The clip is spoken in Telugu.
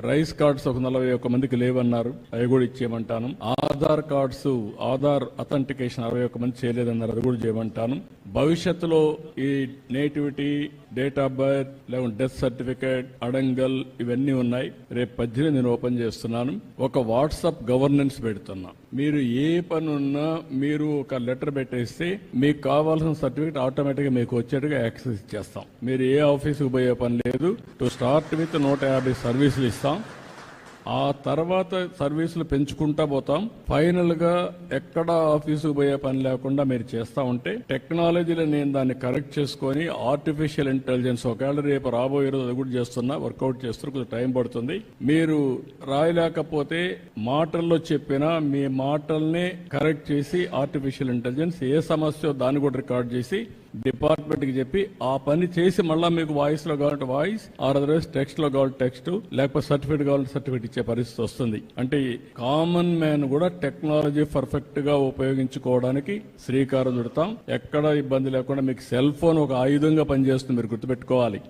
రైస్ కార్డ్స్ ఒక నలభై ఒక్క మందికి లేవన్నారు. అవి కూడా ఇచ్చేయమంటాను. ఆధార్ కార్డ్స్ ఆధార్ అథెంటికేషన్ అరవై ఒక్క మంది చేయలేదన్నారు. అది కూడా చేయమంటాను. భవిష్యత్తులో ఈ నేటివిటీ డేట్ ఆఫ్ బర్త్ లేకుంటే డెత్ సర్టిఫికేట్ అడంగల్ ఇవన్నీ ఉన్నాయి. రేపు పద్దెనిమిది నేను ఓపెన్ చేస్తున్నాను. ఒక వాట్సాప్ గవర్నెన్స్ పెడుతున్నా. మీరు ఏ పని ఉన్నా మీరు ఒక లెటర్ పెట్టేస్తే మీకు కావాల్సిన సర్టిఫికేట్ ఆటోమేటిక్గా మీకు వచ్చేట్టుగా యాక్సెస్ ఇచ్చేస్తాం. మీరు ఏ ఆఫీస్కి పోయే పని లేదు. టు స్టార్ట్ విత్ నూట యాభై సర్వీసులు ఇస్తాం. 이상 ఆ తర్వాత సర్వీసులు పెంచుకుంటా పోతాం. ఫైనల్గా ఎక్కడ ఆఫీసుకు పోయే పని లేకుండా మీరు చేస్తా ఉంటే టెక్నాలజీలో నేను దాన్ని కరెక్ట్ చేసుకొని ఆర్టిఫిషియల్ ఇంటెలిజెన్స్ ఒకవేళ రేపు రాబోయే రోజు అది కూడా చేస్తున్నా వర్కౌట్ చేస్తున్నా కొంచెం టైం పడుతుంది. మీరు రాయలేకపోతే మాటల్లో చెప్పినా మీ మాటల్ని కరెక్ట్ చేసి ఆర్టిఫిషియల్ ఇంటెలిజెన్స్ ఏ సమస్య దాన్ని కూడా రికార్డ్ చేసి డిపార్ట్మెంట్కి చెప్పి ఆ పని చేసి మళ్ళీ మీకు వాయిస్లో కావాలంటే వాయిస్ ఆర్ అదర్వైజ్ టెక్స్ట్లో కావాలి టెక్స్ట్ లేకపోతే సర్టిఫికేట్ కావాలంటే సర్టిఫికేట్ ఇచ్చే పరిస్థితి వస్తుంది. అంటే కామన్ మ్యాన్ కూడా టెక్నాలజీ పర్ఫెక్ట్గా ఉపయోగించుకోవడానికి శ్రీకారం చుడతాం. ఎక్కడ ఇబ్బంది లేకుండా మీకు సెల్ ఫోన్ ఒక ఆయుధంగా పనిచేస్తుంది మీరు గుర్తుపెట్టుకోవాలి.